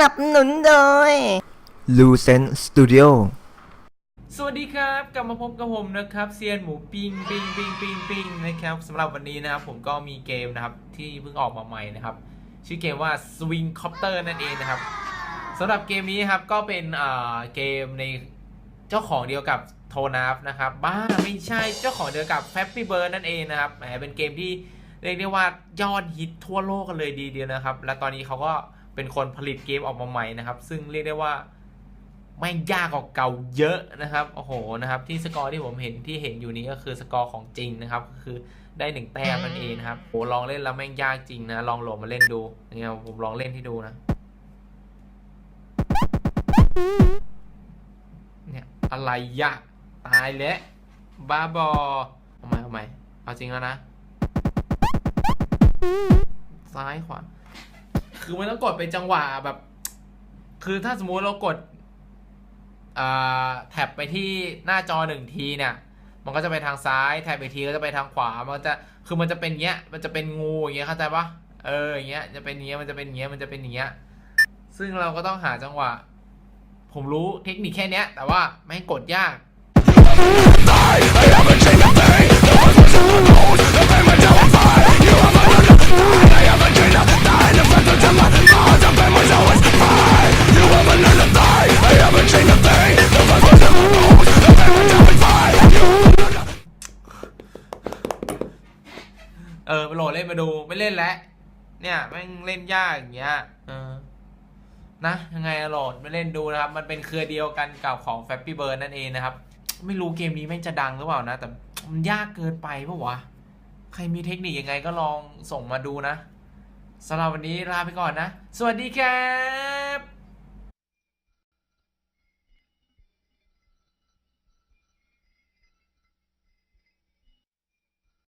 นับสนุนโดยลูเซนสตูดิโอสวัสดีครับ กลับมาพบกับผมนะครับเซียนหมูปิ้งปิ้งปิ้งปิ้งปิ้งนะครับสำหรับวันนี้นะครับผมก็มีเกมนะครับที่เพิ่งออกมาใหม่นะครับ ชื่อเกมว่า Swing Copter นั่นเองนะครับสำหรับเกมนี้นะครับก็เป็นอ่าเกมในเจ้าของเดียวกับโทนัฟนะครับบ้าไม่ใช่เจ้าของเดียวกับ Flappy Bird นั่นเองนะครับแหมเป็นเกมที่เรียกได้ว่ายอดฮิตทั่วโลกกันเลยดีเดียวนะครับ และตอนนี้เขาก็ เป็นคนผลิตเกมออกมาใหม่นะครับ ซึ่งเรียกได้ว่าไม่ยากกว่าเก่าเยอะนะครับ โอ้โห นะครับ ที่สกอร์ที่ผมเห็นที่เห็นอยู่นี้ก็คือสกอร์ของจริงนะครับก็คือได้หนึ่งแต้มนั่นเองนะครับ โห ลองเล่นแล้วแม่งยากจริงนะ ลองโหลดมาเล่นดู เนี่ยผมลองเล่นให้ดูนะ เนี่ย อะไรยะ ตายแล้วบ้าบอทำไมทำไมเอาจริงแล้วนะ ซ้ายขวา คือมันต้องกดเป็นจังหวะแบบ คือถ้าสมมุติเรากดอ่าแท็บไปที่หน้าจอหนึ่งทีเนี่ย มันก็จะไปทางซ้ายแท็บอีกทีก็จะไปทางขวา มันจะคือมันจะเป็นเงี้ย มันจะเป็นงูอย่างเงี้ยเข้าใจปะเอออย่างเงี้ยจะเป็นเงี้ยมันจะเป็นเงี้ยมันจะเป็นเงี้ย ซึ่งเราก็ต้องหาจังหวะ ผมรู้เทคนิคแค่เนี้ย แต่ว่าไม่งกดยาก เออไปโหลดเล่นมาดูไม่เล่นแล้วเนี่ยแม่งเล่นยากอย่างเงี้ยเออนะยังไงอะโหลดไม่เล่นดูนะครับ มันเป็นเครือเดียวกันกับของ f ฟ p ปี้เบิร์นั่นเองนะครับ ไม่รู้เกมนี้แม่งจะดังหรือเปล่านะ แต่มันยากเกินไปปะวะ ใครมีเทคนิคยังไงก็ลองส่งมาดูนะสำหรับวันนี้ลาไปก่อนนะ สวัสดีครับ